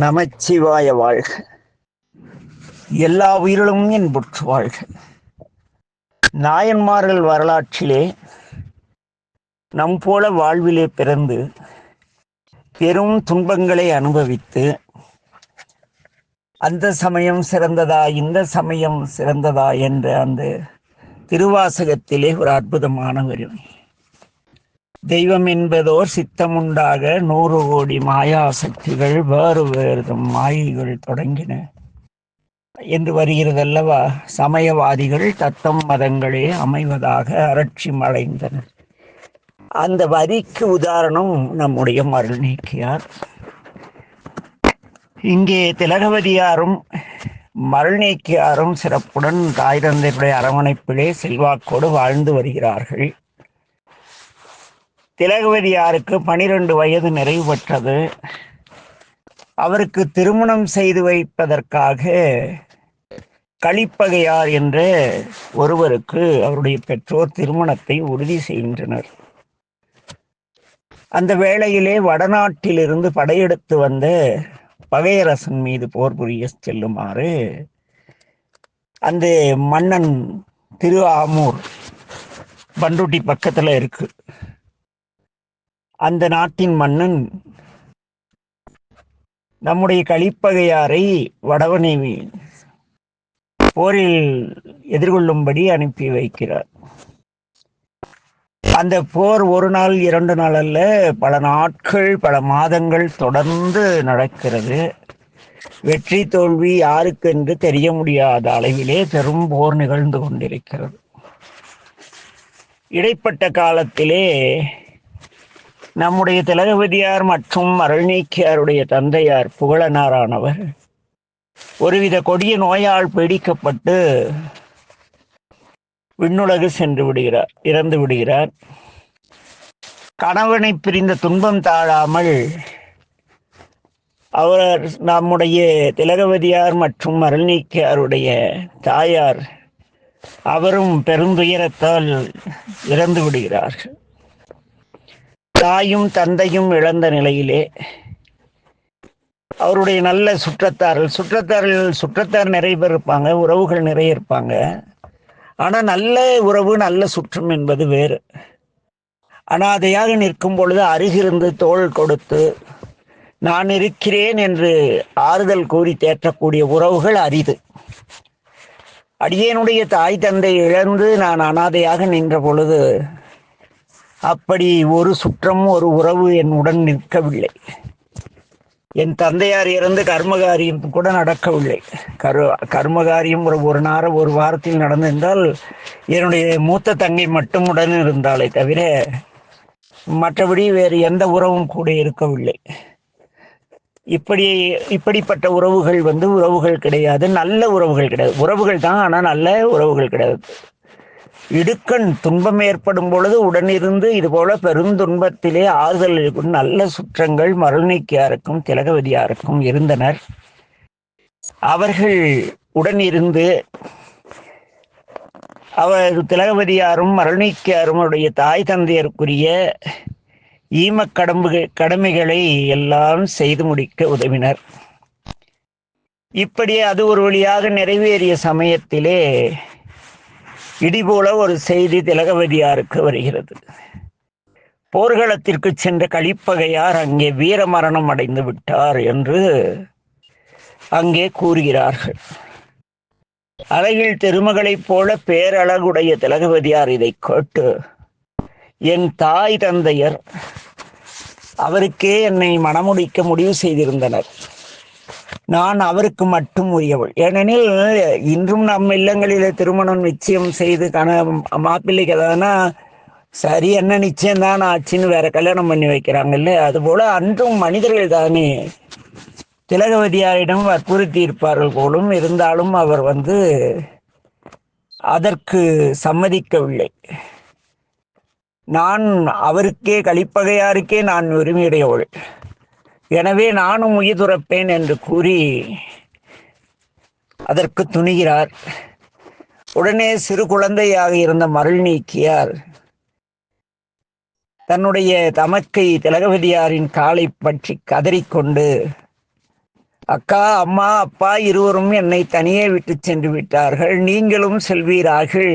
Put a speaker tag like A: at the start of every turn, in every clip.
A: நமச்சிவாய வாழ்க. எல்லா உயிரிலும் என்புற்று வாழ்க. நாயன்மார்கள் வரலாற்றிலே நம் போல வாழ்விலே பிறந்து பெரும் துன்பங்களை அனுபவித்து அந்த சமயம் சிறந்ததா இந்த சமயம் சிறந்ததா என்ற அந்த திருவாசகத்திலே ஒரு அற்புதமான வரும். தெய்வம் என்பதோர் சித்தமுண்டாக நூறு கோடி மாயா சக்திகள் வேறு வேறு மாயைகள் தொடங்கின. என்று வருகிறது அல்லவா சமயவாதிகள் தத்தம் மதங்களே அமைவதாக அரட்சி மலைந்தனர் அந்த வரிக்கு உதாரணம் நம்முடைய மருள் நீக்கியார் இங்கே திலகவதியாரும் மருள் நீக்கியாரும் சிறப்புடன் தாய் தந்தையுடைய அரவணைப்பிலே செல்வாக்கோடு வாழ்ந்து வருகிறார்கள். திலகவதியாருக்கு பனிரெண்டு வயது நிறைவு பெற்றது. அவருக்கு திருமணம் செய்து வைப்பதற்காக களிப்பகையார் என்ற ஒருவருக்கு அவருடைய பெற்றோர் திருமணத்தை உறுதி செய்கின்றனர். அந்த வேளையிலே வடநாட்டிலிருந்து படையெடுத்து வந்த பகையரசன் மீது போர் புரிய செல்லுமாறு அந்த மன்னன் திரு ஆமூர் பண்ருட்டி பக்கத்துல இருக்கு. அந்த நாட்டின் மன்னன் நம்முடைய கலிப்பகையாரை வடவனை போரில் எதிர்கொள்ளும்படி அனுப்பி வைக்கிறார். அந்த போர் ஒரு நாள் இரண்டு நாள் அல்ல பல நாட்கள் பல மாதங்கள் தொடர்ந்து நடக்கிறது. வெற்றி தோல்வி யாருக்கு என்று தெரிய முடியாத அளவிலே பெரும் போர் நிகழ்ந்து கொண்டிருக்கிறது. இடைப்பட்ட காலத்திலே நம்முடைய திலகபதியார் மற்றும் அருள்நீக்கியாருடைய தந்தையார் புகழனாரானவர். ஒருவித கொடிய நோயால் பீடிக்கப்பட்டு விண்ணுலகு சென்று விடுகிறார் இறந்து விடுகிறார். கணவனை பிரிந்த துன்பம் தாழாமல் அவர் நம்முடைய திலகவதியார் மற்றும் அருள்நீக்கியாருடைய தாயார் அவரும் பெருந்துயரத்தால் இறந்து விடுகிறார்கள். தாயும் தந்தையும் இழந்த நிலையிலே அவருடைய நல்ல சுற்றத்தார்கள் சுற்றத்தார்கள் சுற்றத்தார் நிறைய பேர் இருப்பாங்க உறவுகள் நிறைய இருப்பாங்க. ஆனால் நல்ல உறவு நல்ல சுற்றம் என்பது வேறு. அனாதையாக நிற்கும் பொழுது அருகிருந்து தோள் கொடுத்து நான் இருக்கிறேன் என்று ஆறுதல் கூறி தேற்றக்கூடிய உறவுகள் அரிது. அடியேனுடைய தாய் தந்தை இழந்து நான் அனாதையாக நின்ற பொழுது அப்படி ஒரு சுற்றம் ஒரு உறவு என்னுடன் நிற்கவில்லை. என் தந்தையார் இறந்து கர்மகாரியம் கூட நடக்கவில்லை. கரு கர்மகாரியம் ஒரு ஒரு நேரம் ஒரு வாரத்தில் நடந்திருந்தால் என்னுடைய மூத்த தங்கை மட்டும் உடன் இருந்தாலே தவிர மற்றபடி வேறு எந்த உறவும் கூட இருக்கவில்லை. இப்படி இப்படிப்பட்ட உறவுகள் வந்து உறவுகள் கிடையாது நல்ல உறவுகள் கிடையாது. உறவுகள் தான் ஆனால் நல்ல உறவுகள் கிடையாது. இடுக்கண் துன்பம் ஏற்படும் பொழுது உடனிருந்து இதுபோல பெருந்துன்பத்திலே ஆறுதல் இருக்கும் நல்ல சுற்றங்கள் மருள்நீக்கியாருக்கும் திலகவதியாருக்கும் இருந்தனர். அவர்கள் உடனிருந்து அவர் திலகவதியாரும் மருள்நீக்கியாரும் அவருடைய தாய் தந்தையருக்குரிய ஈமக் கடம்பு கடமைகளை எல்லாம் செய்து முடிக்க உதவினர். இப்படி அது ஒரு வழியாக நிறைவேறிய சமயத்திலே இடிபோல ஒரு செய்தி திலகவதியாருக்கு வருகிறது. போர்க்களத்திற்கு சென்ற கழிப்பகையார் அங்கே வீர மரணம் அடைந்து விட்டார் என்று அங்கே கூறுகிறார்கள். அழகில் திருமகளைப் போல பேரழகுடைய திலகவதியார் இதை கேட்டு என் தாய் தந்தையர் அவருக்கே என்னை மணமுடிக்க முடிவு செய்திருந்தனர். நான் அவருக்கு மட்டும் உரியவள். ஏனெனில் இன்றும் நம் இல்லங்களிலே திருமணம் நிச்சயம் செய்து கண மாப்பிள்ளைக்கு எதானா சரி என்ன நிச்சயம் தான் ஆச்சுன்னு வேற கல்யாணம் பண்ணி வைக்கிறாங்கல்ல அதுபோல அன்றும் மனிதர்கள் தானே. திலகவதியாரிடம் வற்புறுத்தி இருப்பார்கள் போலும் இருந்தாலும் அவர் வந்து அதற்கு சம்மதிக்கவில்லை. நான் அவருக்கே கழிப்பகையாருக்கே நான் உரிமையுடையவள். எனவே நானும் உயிர் துறப்பேன் என்று கூறி அதற்கு துணிகிறார். உடனே சிறு குழந்தையாக இருந்த மருள் நீக்கியார் தன்னுடைய தமக்கை திலகவதியாரின் காலை பற்றி கதறிக்கொண்டு அக்கா அம்மா அப்பா இருவரும் என்னை தனியே விட்டு சென்று விட்டார்கள். நீங்களும் செல்வீரார்கள்.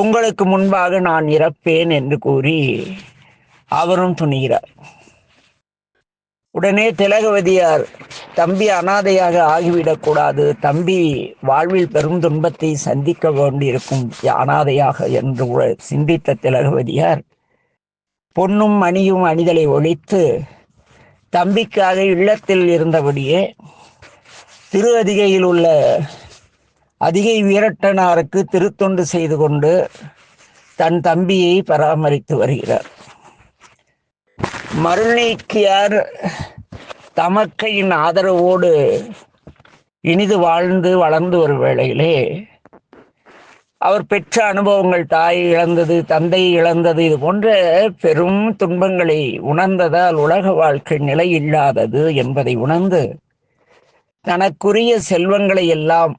A: உங்களுக்கு முன்பாக நான் இறப்பேன் என்று கூறி அவரும் துணிகிறார். உடனே திலகவதியார் தம்பி அனாதையாக ஆகிவிடக்கூடாது தம்பி வாழ்வில் பெரும் துன்பத்தை சந்திக்க வேண்டியிருக்கும். அனாதையாக என்று சிந்தித்த திலகவதியார் பொன்னும் மணியும் அணிதலை ஒழித்து தம்பிக்காக இல்லத்தில் இருந்தபடியே திரு அதிகையில் உள்ள அதிகை வீரட்டனாருக்கு திருத்தொண்டு செய்து கொண்டு தன் தம்பியை பராமரித்து வருகிறார். மருநீக்கியார் தமக்கையின் ஆதரவோடு இனிது வாழ்ந்து வளர்ந்து வரும் வேளையிலே அவர் பெற்ற அனுபவங்கள் தாய் இழந்தது தந்தை இழந்தது இது போன்ற பெரும் துன்பங்களை உணர்ந்ததால் உலக வாழ்க்கை நிலை இல்லாதது என்பதை உணர்ந்து தனக்குரிய செல்வங்களை எல்லாம்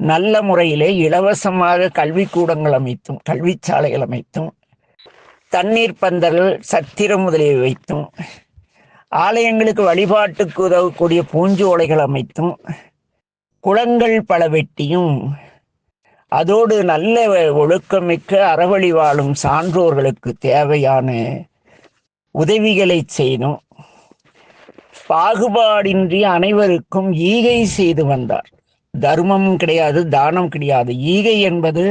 A: நல்ல முறையிலே இலவசமாக கல்விக்கூடங்கள் அமைத்தும் கல்விச்சாலைகள் அமைத்தும் தண்ணீர் பந்தல் சத்திரம் முதலிய வைத்தும் ஆலயங்களுக்கு வழிபாட்டுக்கு உதவக்கூடிய பூஞ்சோலைகள் அமைத்தும் குளங்கள் பல வெட்டியும் அதோடு நல்ல ஒழுக்கமிக்க அறவழி வாழும் சான்றோர்களுக்கு தேவையான உதவிகளை செய்தும் பாகுபாடின்றி அனைவருக்கும் ஈகை செய்து வந்தார். தர்மம் கிடையாது தானம் கிடையாது. ஈகை என்பது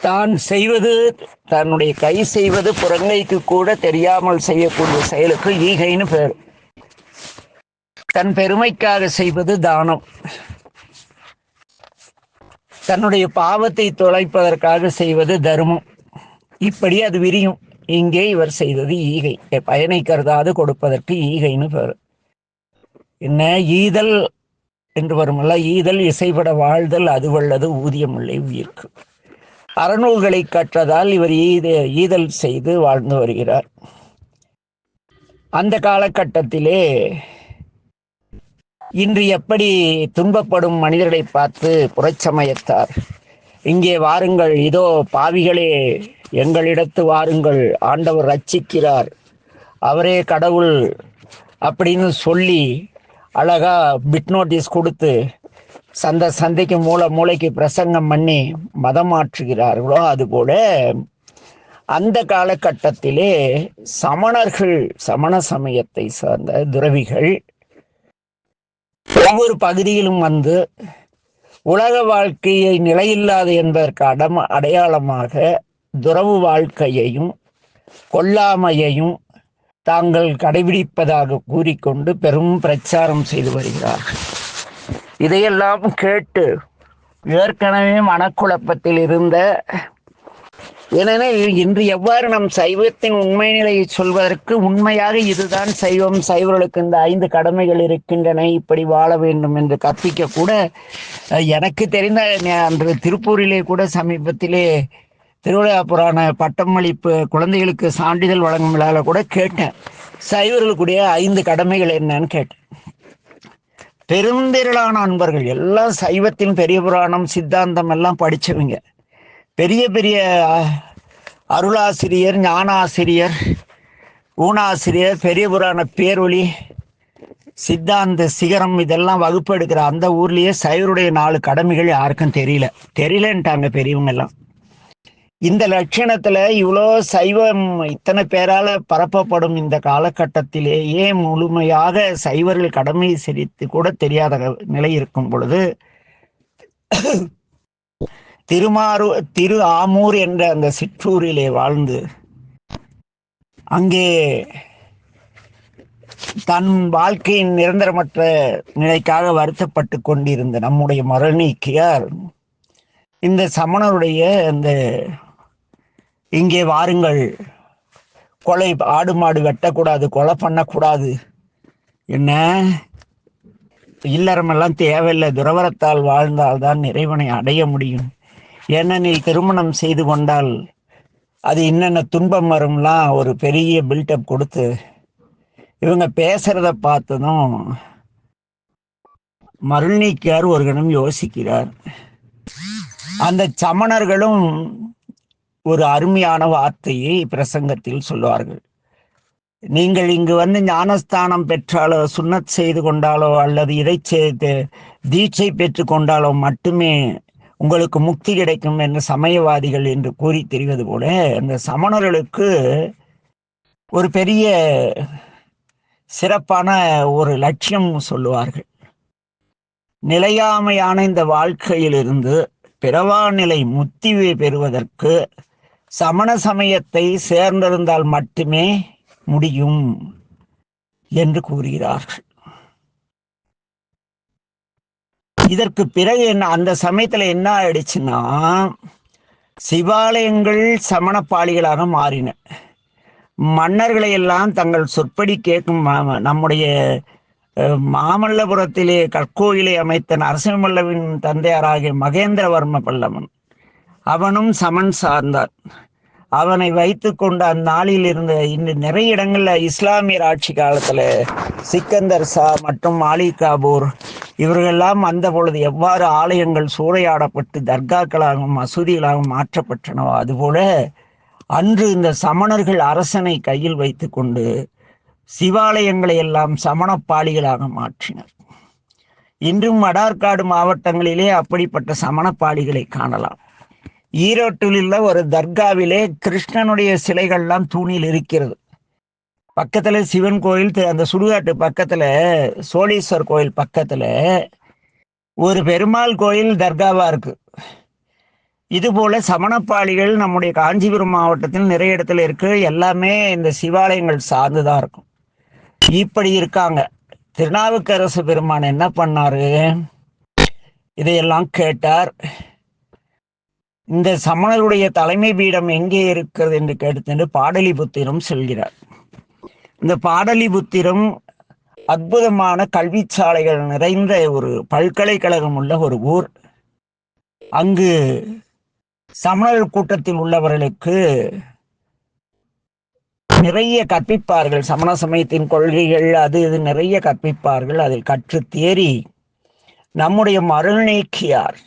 A: தான் செய்வது தன்னுடைய கை செய்வது புறங்கைக்கு கூட தெரியாமல் செய்யக்கூடிய செயலுக்கு ஈகைன்னு பேர். தன் பெருமைக்காக செய்வது தானம். தன்னுடைய பாவத்தை தொலைப்பதற்காக செய்வது தர்மம். இப்படி அது விரியும். இங்கே இவர் செய்தது ஈகை. பயனை கருதாது கொடுப்பதற்கு ஈகைன்னு பேர். என்ன? ஈதல் என்று வருமல்ல. ஈதல் இசைபட வாழ்தல் அது வல்லது ஊதியமில்லை உயிர்க்கு. அறநூல்களை கற்றதால் இவர் ஈத ஈதல் செய்து வாழ்ந்து வருகிறார். அந்த காலகட்டத்திலே இன்று எப்படி துன்பப்படும் மனிதர்களை பார்த்து புறச்சமயத்தார். இங்கே வாருங்கள் இதோ பாவிகளே எங்களிடத்து வாருங்கள் ஆண்டவர் ரட்சிக்கிறார். அவரே கடவுள் அப்படின்னு சொல்லி அழகா பிட் நோட்டீஸ் கொடுத்து சந்த சந்தைக்கு மூளை மூளைக்கு பிரசங்கம் பண்ணி மதம் மாற்றுகிறார்களோ அதுபோல அந்த காலகட்டத்திலே சமணர்கள் சமண சமயத்தை சார்ந்த துறவிகள் ஒவ்வொரு பகுதியிலும் வந்து உலக வாழ்க்கையை நிலையில்லாது என்பதற்கு அடம அடையாளமாக துறவு வாழ்க்கையையும் கொல்லாமையையும் தாங்கள் கடைபிடிப்பதாக கூறிக்கொண்டு பெரும் பிரச்சாரம் செய்து வருகிறார்கள். இதையெல்லாம் கேட்டு ஏற்கனவே மனக்குழப்பத்தில் இருந்த ஏனெனில் இன்று எவ்வாறு நம் சைவத்தின் உண்மை நிலையை சொல்வதற்கு உண்மையாக இதுதான் சைவம் சைவர்களுக்கு இந்த ஐந்து கடமைகள் இருக்கின்றன இப்படி வாழ வேண்டும் என்று கற்பிக்க கூட எனக்கு தெரிந்த அன்று திருப்பூரிலே கூட சமீபத்திலே திருவிழா புராண பட்டமளிப்பு குழந்தைகளுக்கு சான்றிதழ் வழங்கும் விழாவில் கூட கேட்டேன். சைவர்களுக்குடைய ஐந்து கடமைகள் என்னன்னு கேட்டேன். பெருந்திரளான அன்பர்கள் எல்லாம் சைவத்தின் பெரிய புராணம் சித்தாந்தம் எல்லாம் படித்தவங்க பெரிய பெரிய அருளாசிரியர் ஞானாசிரியர் ஊனாசிரியர் பெரிய புராண பேரொளி சித்தாந்த சிகரம் இதெல்லாம் வகுப்பு எடுக்கிற அந்த ஊர்லேயே சைவருடைய நாலு கடமைகள் யாருக்கும் தெரியல. தெரியலன்ட்டாங்க பெரியவங்க எல்லாம். இந்த லட்சணத்துல இவ்வளோ சைவம் இத்தனை பேரால பரப்பப்படும் இந்த காலகட்டத்திலேயே முழுமையாக சைவர்கள் கடமை செலுத்தி கூட தெரியாத நிலை இருக்கும் பொழுது திருமாறு திரு ஆமூர் என்ற அந்த சிற்றூரிலே வாழ்ந்து அங்கே தன் வாழ்க்கையின் நிரந்தரமற்ற நிலைக்காக வருத்தப்பட்டு கொண்டிருந்த நம்முடைய மரணிக்கியார் இந்த சமணருடைய அந்த இங்கே வாருங்கள். கொலை ஆடு மாடு வெட்டக்கூடாது கொலை பண்ணக்கூடாது. என்ன? இல்லறமெல்லாம் தேவையில்லை. துறவரத்தால் வாழ்ந்தால்தான் இறைவனை அடைய முடியும். ஏனெனில் திருமணம் செய்து கொண்டால் அது என்னென்ன துன்பம் வரும்லாம் ஒரு பெரிய பில்டப் கொடுத்து இவங்க பேசுறத பார்த்ததும் மருள்நீக்கியார் ஒரு கணம் யோசிக்கிறார். அந்த சமணர்களும் ஒரு அருமையான வார்த்தையை பிரசங்கத்தில் சொல்லுவார்கள். நீங்கள் இங்கு வந்து ஞானஸ்தானம் பெற்றாலோ சுண்ணத் செய்து கொண்டாலோ அல்லது இதை செய்து தீட்சை பெற்று கொண்டாலோ மட்டுமே உங்களுக்கு முக்தி கிடைக்கும் என்று சமயவாதிகள் என்று கூறி தெரிவது போல அந்த சமணர்களுக்கு ஒரு பெரிய சிறப்பான ஒரு லட்சியம் சொல்லுவார்கள். நிலையாமையான இந்த வாழ்க்கையிலிருந்து பிறவா நிலை முத்தி பெறுவதற்கு சமண சமயத்தை சேர்ந்திருந்தால் மட்டுமே முடியும் என்று கூறுகிறார்கள். இதற்கு பிறகு என்ன அந்த சமயத்துல என்ன ஆயிடுச்சுன்னா சிவாலயங்கள் சமணப்பாளிகளாக மாறின. மன்னர்களை எல்லாம் தங்கள் சொற்படி கேட்கும் நம்முடைய மாமல்லபுரத்திலே கற்கோயிலை அமைத்த நரசிம்மல்லவின் தந்தையாராகிய மகேந்திரவர்ம பல்லவன் அவனும் சமன் சார்ந்தான் அவனை வைத்துக்கொண்டு அந்நாளில் இருந்த இன்னும் நிறைய இடங்கள்ல இஸ்லாமியர் ஆட்சி காலத்துல சிக்கந்தர் சா மற்றும் மாலி காபூர் இவர்களெல்லாம் வந்த பொழுது எவ்வாறு ஆலயங்கள் சூறையாடப்பட்டு தர்காக்களாகவும் மசூதிகளாகவும் மாற்றப்பட்டனவோ அதுபோல அன்று இந்த சமணர்கள் அரசனை கையில் வைத்துக்கொண்டு சிவாலயங்களை எல்லாம் சமணப்பாளிகளாக மாற்றினர். இன்றும் வடார்காடு மாவட்டங்களிலே அப்படிப்பட்ட சமணப்பாளிகளை காணலாம். ஈரோட்டில் உள்ள ஒரு தர்காவிலே கிருஷ்ணனுடைய சிலைகள்லாம் தூணில் இருக்கிறது. பக்கத்தில் சிவன் கோயில் அந்த சுடுகாட்டு பக்கத்தில் சோழீஸ்வர் கோயில் பக்கத்தில் ஒரு பெருமாள் கோயில் தர்காவாக இருக்குது இதுபோல் சமணப்பாளிகள் நம்முடைய காஞ்சிபுரம் மாவட்டத்தில் நிறைய இடத்துல இருக்கு. எல்லாமே இந்த சிவாலயங்கள் சார்ந்து தான் இருக்கும். இப்படி இருக்காங்க. திருநாவுக்கரசு பெருமான் என்ன பண்ணாரு? இதையெல்லாம் கேட்டார். இந்த சமணருடைய தலைமை பீடம் எங்கே இருக்கிறது என்று கேட்டு பாடலிபுத்திரம் செல்கிறார். இந்த பாடலிபுத்திரம் அற்புதமான கல்வி சாலைகள் நிறைந்த ஒரு பல்கலைக்கழகம் உள்ள ஒரு ஊர். அங்கு சமணர் கூட்டத்தில் உள்ளவர்களுக்கு நிறைய கற்பிப்பார்கள். சமண சமயத்தின் கொள்கைகள் அது இது நிறைய கற்பிப்பார்கள். அதில் கற்று தேறி நம்முடைய மருள்நீக்கியார்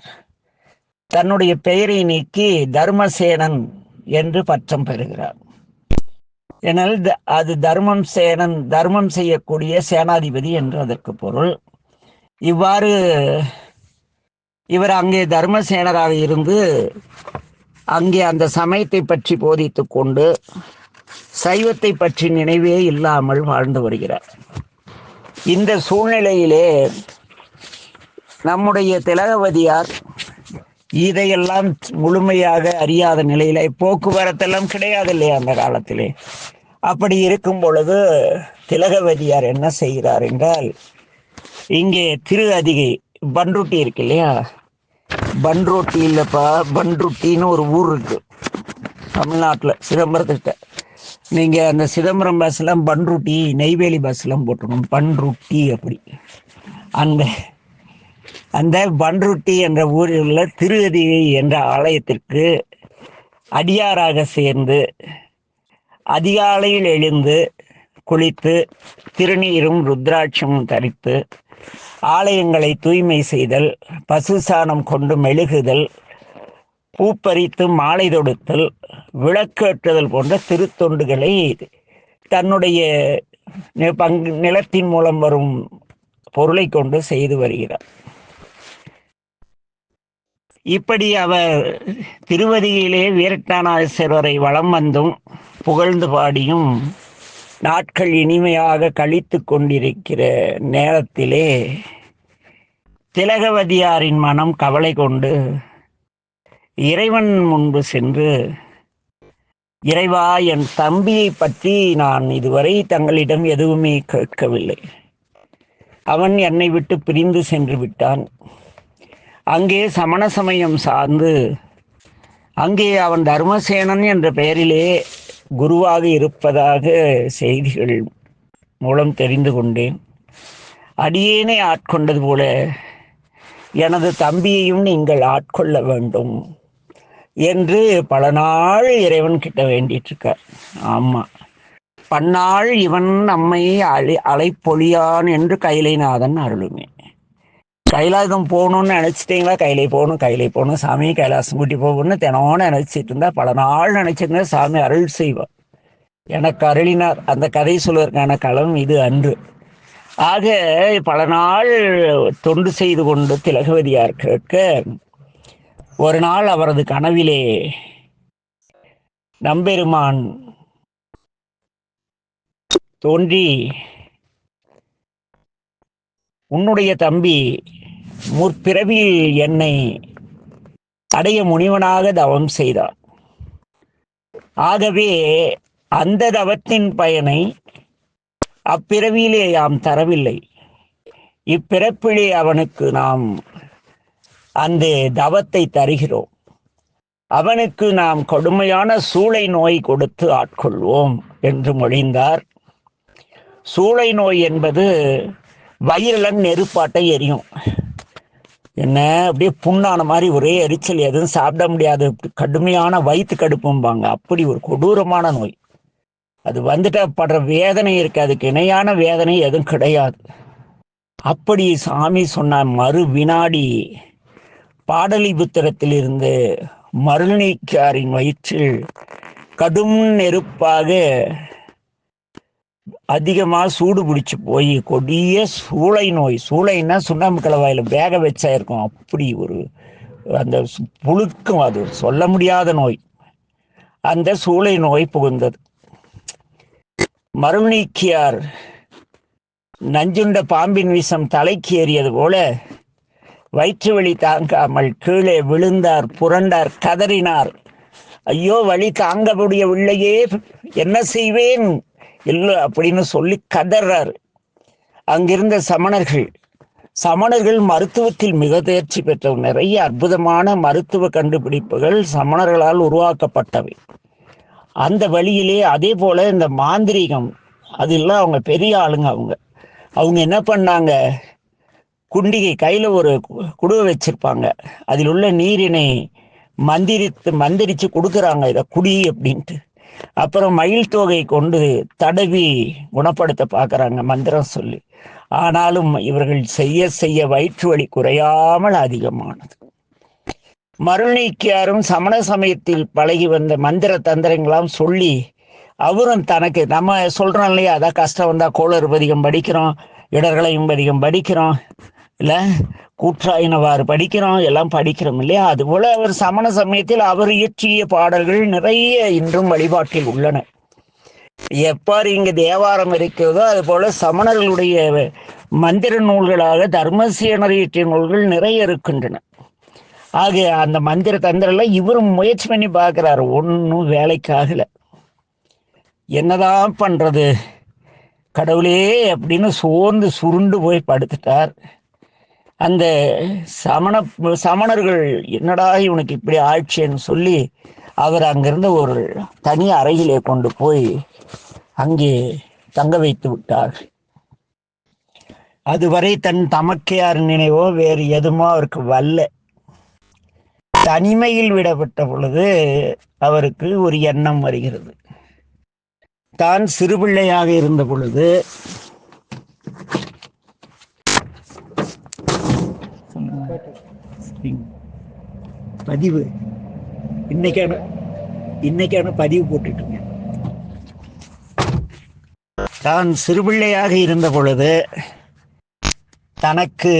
A: தன்னுடைய பெயரை நீக்கி தர்மசேனன் என்று பட்டம் பெறுகிறார். எனால் த- அது தர்மம் சேனன் தர்மம் செய்யக்கூடிய சேனாதிபதி என்று அதற்கு பொருள். இவ்வாறு இவர் அங்கே தர்மசேனராக இருந்து அங்கே அந்த சமயத்தை பற்றி போதித்து கொண்டு சைவத்தை பற்றி நினைவே இல்லாமல் வாழ்ந்து வருகிறார். இந்த சூழ்நிலையிலே நம்முடைய திலகவதியார் இதையெல்லாம் முழுமையாக அறியாத நிலையில போக்குவரத்தெல்லாம் கிடையாது இல்லையா அந்த காலத்திலே? அப்படி இருக்கும் பொழுது திலகவதியார் என்ன செய்கிறார் என்றால் இங்கே திரு அதிகை பன்ருட்டி இருக்கு இல்லையா? பன்ருட்டி இல்லைப்பா பன்ருட்டின்னு ஒரு ஊர் இருக்கு. தமிழ்நாட்டில் சிதம்பரத்திட்ட நீங்கள் அந்த சிதம்பரம் பஸ்லாம் பன்ருட்டி நெய்வேலி பஸ்லாம் போட்டுருக்கணும் பன்ருட்டி அப்படி. அந்த அந்த பன்ருட்டி என்ற ஊரில் உள்ள திருவதிகை என்ற ஆலயத்திற்கு அடியாராக சேர்ந்து அதிகாலையில் எழுந்து குளித்து திருநீரும் ருத்ராட்சமும் தரித்து ஆலயங்களை தூய்மை செய்தல் பசு சாணம் கொண்டு மெழுகுதல் பூப்பறித்து மாலை தொடுத்தல் விளக்கேற்றுதல் போன்ற திருத்தொண்டுகளை தன்னுடைய பங்கு நிலத்தின் மூலம் வரும் பொருளை கொண்டு செய்து வருகிறார். இப்படி அவர் திருவதியிலே வீரட்டானாதீஸ்வரரை வலம் வந்தும் புகழ்ந்து பாடியும் நாட்கள் இனிமையாக கழித்து கொண்டிருக்கிற நேரத்திலே திலகவதியாரின் மனம் கவலை கொண்டு இறைவன் முன்பு சென்று இறைவா என் தம்பியை பற்றி நான் இதுவரை தங்களிடம் எதுவுமே கேட்கவில்லை. அவன் என்னை விட்டு பிரிந்து சென்று விட்டான். அங்கே சமண சமயம் சார்ந்து அங்கே அவன் தர்மசேனன் என்ற பெயரிலே குருவாக இருப்பதாக செய்திகள் மூலம் தெரிந்து கொண்டேன். அடியேனை ஆட்கொண்டது போல எனது தம்பியையும் நீங்கள் ஆட்கொள்ள வேண்டும் என்று பல நாள் இறைவன் கிட்ட வேண்டிட்டு இருக்கார் பன்னாள் இவன் நம்மை அழை அலைப்பொழியான் என்று கைலைநாதன் அருளுமே. கைலாசம் போகணும்னு நினைச்சிட்டீங்களா? கையிலே போகணும் கையிலே போகணும். சாமி கைலாசம் கூட்டி போகணும்னு தினமும் நினைச்சிட்டு இருந்தா பல நாள் நினச்சிருந்தா சாமி அருள் செய்வார். எனக்கு அருளினார். அந்த கதை சொல்வதற்கான களம் இது அன்று. ஆக பல நாள் தொண்டு செய்து கொண்டு திலகவதியார் கேட்க ஒரு நாள் அவரது கனவிலே நம்பெருமான் தோன்றி உன்னுடைய தம்பி முற்பிறவியில் என்னை அடைய முனிவனாக தவம் செய்தார். ஆகவே அந்த தவத்தின் பயனை அப்பிறவியிலே யாம் தரவில்லை. இப்பிறப்பிலே அவனுக்கு நாம் அந்த தவத்தை தருகிறோம். அவனுக்கு நாம் கொடுமையான சூளை நோய் கொடுத்து ஆட்கொள்வோம் என்று மொழிந்தார். சூளை நோய் என்பது வயிறில் நெருப்பாட்டை எரியும். என்ன அப்படியே புண்ணான மாதிரி ஒரே எரிச்சல் எதுவும் சாப்பிட முடியாது. கடுமையான வயிற்று கடுப்பும்பாங்க. அப்படி ஒரு கொடூரமான நோய். அது வந்துட்டா படுற வேதனை இருக்கு. அதுக்கு இணையான வேதனை எதுவும் கிடையாது. அப்படி சாமி சொன்ன மறு வினாடி பாடலிபுத்திரத்திலிருந்து மருள்நீக்காரின் வயிற்றில் கடும் நெருப்பாக அதிகமா சூடு பிடிச்சி போய் கொடிய சூளை நோய் சூளைன்னா சுண்ணாம்பு கலவாயில் வேக வச்சா இருக்கும். அப்படி ஒரு அந்த புழுக்கும் அது. சொல்ல முடியாத நோய். அந்த சூளை நோய் புகுந்தது. மருநீக்கியார் நஞ்சுண்ட பாம்பின் விஷம் தலைக்கு ஏறியது போல வயிற்று வலி தாங்காமல் கீழே விழுந்தார் புரண்டார் கதறினார். ஐயோ வழி தாங்க முடியவில்லையே என்ன செய்வேன்? இல்லை அப்படின்னு சொல்லி கதறாரு. அங்கிருந்த சமணர்கள் சமணர்கள் மருத்துவத்தில் மிக தேர்ச்சி பெற்றவர். நிறைய அற்புதமான மருத்துவ கண்டுபிடிப்புகள் சமணர்களால் உருவாக்கப்பட்டவை. அந்த வழியிலே அதே போல இந்த மாந்திரீகம் அதெல்லாம் அவங்க பெரிய ஆளுங்க அவங்க. அவங்க என்ன பண்ணாங்க? குண்டிகை கையில் ஒரு குடுவை வச்சிருப்பாங்க. அதில் உள்ள நீரினை மந்திரித்து மந்திரிச்சு கொடுக்குறாங்க இதை குடி அப்படின்ட்டு. அப்புறம் மயில் தோகை கொண்டு தடவி குணப்படுத்த பார்க்குறாங்க மந்திரம் சொல்லி. ஆனாலும் இவர்கள் செய்ய செய்ய வயிற்று வலி குறையாமல் அதிகமானது. மருள்நீக்கியாரும் சமண சமயத்தில் பழகி வந்த மந்திர தந்திரங்களாம் சொல்லி அவரும் தனக்கு நம்ம சொல்றோம் இல்லையா அதான் கஷ்டம் வந்தா கோளறுபதிகம் படிக்கிறோம் இடர்களையும் பதிகம் படிக்கிறோம் இல்ல கூற்றாயினவாறு படிக்கிறோம் எல்லாம் படிக்கிறோம் இல்லையா? அதுபோல அவர் சமண சமயத்தில் அவர் இயற்றிய பாடல்கள் நிறைய இன்றும் வழிபாட்டில் உள்ளன. எப்பாறு இங்கு தேவாரம் இருக்கிறதோ அது போல சமணர்களுடைய மந்திர நூல்களாக தர்மசேனர் இயற்றிய நூல்கள் நிறைய இருக்கின்றன. ஆக அந்த மந்திர தந்திரெல்லாம் இவரும் முயற்சி பண்ணி பார்க்குறாரு ஒன்றும் வேலைக்காகல என்னதான் பண்றது? கடவுளே அப்படின்னு சோர்ந்து சுருண்டு போய் படுத்துட்டார். அந்த சமண சமணர்கள் என்னடா இவனுக்கு இப்படி ஆட்சின்னு சொல்லி அவர் அங்கிருந்து ஒரு தனி அறையிலே கொண்டு போய் அங்கே தங்க வைத்து விட்டார். அதுவரை தன் தமக்கையார் நினைவோ வேறு எதுமோ அவருக்கு வல்ல. தனிமையில் விடப்பட்ட பொழுது அவருக்கு ஒரு எண்ணம் வருகிறது. தான் சிறுபிள்ளையாக இருந்த பொழுது பதிவு. இன்னைக்கான இன்னைக்கான பதிவு போட்டுட்டுங்க தான் சிறுபிள்ளையாக இருந்த பொழுது தனக்கு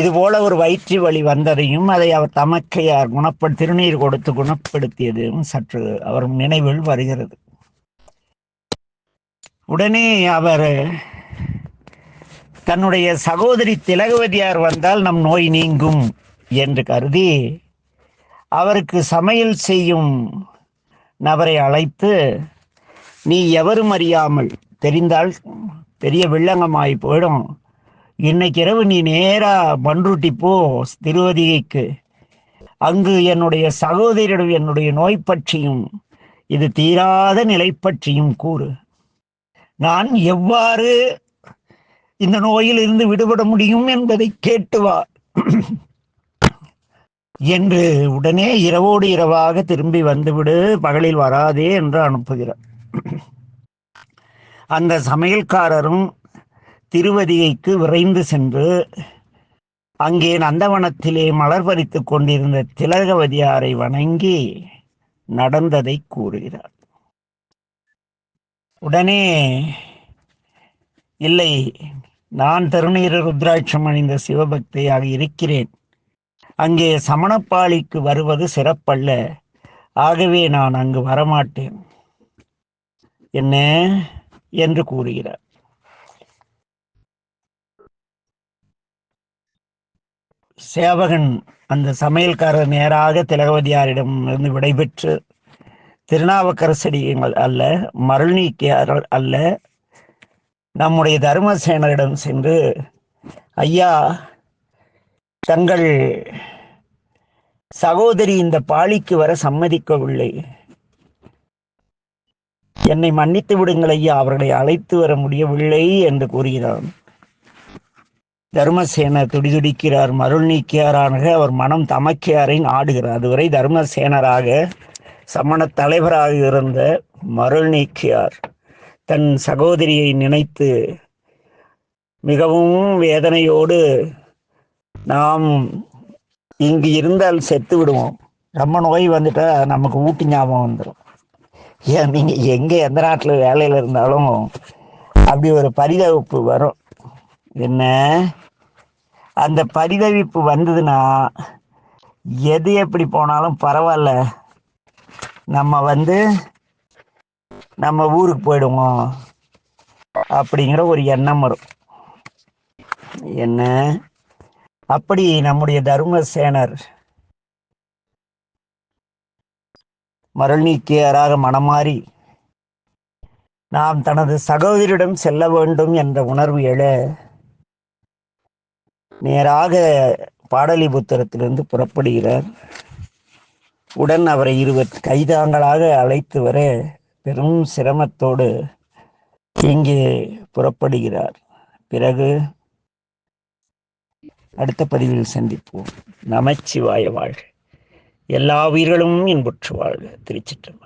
A: இது போல ஒரு வயிற்று வழி வந்ததையும் அதை அவர் தமக்கையார் குணப்படு திருநீர் கொடுத்து குணப்படுத்தியதும் சற்று அவர் நினைவில் வருகிறது. உடனே அவர் தன்னுடைய சகோதரி திலகவதியார் வந்தால் நம் நோய் நீங்கும் என்று கருதி அவருக்கு சமையல் செய்யும் நபரை அழைத்து நீ எவரும் அறியாமல் தெரிந்தால் பெரிய வில்லங்கமாய் போயிடும். இன்னைக்கு இரவு நீ நேராக பன்ருட்டி போ திருவதிகைக்கு. அங்கு என்னுடைய சகோதரியிடம் என்னுடைய நோய் பற்றியும் இது தீராத நிலை பற்றியும் கூறு. நான் எவ்வாறு இந்த நோயில் இருந்து விடுபட முடியும் என்பதை கேட்டு வா. என்று உடனே இரவோடு இரவாக திரும்பி வந்துவிடு பகலில் வராதே என்று அனுப்புகிறார். அந்த சமையல்காரரும் திருவதிகைக்கு விரைந்து சென்று அங்கே நந்தவனத்திலே மலர் பறித்துக் கொண்டிருந்த திலகவதியாரை வணங்கி நடந்ததை கூறுகிறார். உடனே இல்லை நான் திருநீர ருத்ராட்சம் அணிந்த சிவபக்தியாக இருக்கிறேன். அங்கே சமணப்பாளிக்கு வருவது சிறப்பல்ல. ஆகவே நான் அங்கு வரமாட்டேன். என்ன? என்று கூறுகிறார். சேவகன் அந்த சமையல்காரர் நேராக திலகவதியாரிடம் இருந்து விடைபெற்று திருநாவுக்கரசடி அல்ல மருள்நீக்கியார் அல்ல நம்முடைய தர்மசேனரிடம் சென்று ஐயா தங்கள் சகோதரி இந்த பாலிக்கு வர சம்மதிக்கவில்லை. என்னை மன்னித்து விடுங்கள் ஐயா அவர்களை அழைத்து வர முடியவில்லை என்று கூறுகிறான். தர்மசேனர் துடிதுடிக்கிறார் மருள் நீக்கியாராக அவர் மனம் தமக்கியாரை ஆடுகிறார் அதுவரை தர்மசேனராக சமண தலைவராக இருந்த மருள் நீக்கியார். தன் சகோதரியை நினைத்து மிகவும் வேதனையோடு நாம் இங்கு இருந்தால் செத்து விடுவோம். நம்ம நோய் வந்துட்டா நமக்கு ஊட்டி ஞாபகம் வந்துடும் ஏன் நீங்கள் எங்கே எந்த நாட்டில் வேலையில் இருந்தாலும் அப்படி ஒரு பரிதவிப்பு வரும். என்ன? அந்த பரிதவிப்பு வந்ததுன்னா எது எப்படி போனாலும் பரவாயில்ல. நம்ம வந்து நம்ம ஊருக்கு போயிடுவோம் அப்படிங்கிற ஒரு எண்ணம் வரும். என்ன? அப்படி நம்முடைய தர்மசேனர் மருள் நீக்கியராக மனமாறி நாம் தனது சகோதரியிடம் செல்ல வேண்டும் என்ற உணர்வு எழ நேராக பாடலிபுத்திரத்திலிருந்து புறப்படுகிறார். உடன் அவரை இருவர் கைதாங்களாக அழைத்து வர பெரும் சிரமத்தோடு இங்கே புறப்படுகிறார். பிறகு அடுத்த பதிவில் சந்திப்போம். நமச்சிவாய வாழ்க. எல்லா உயிர்களும் இன்புற்று வாழ்க. திருச்சிற்றம்பலம்.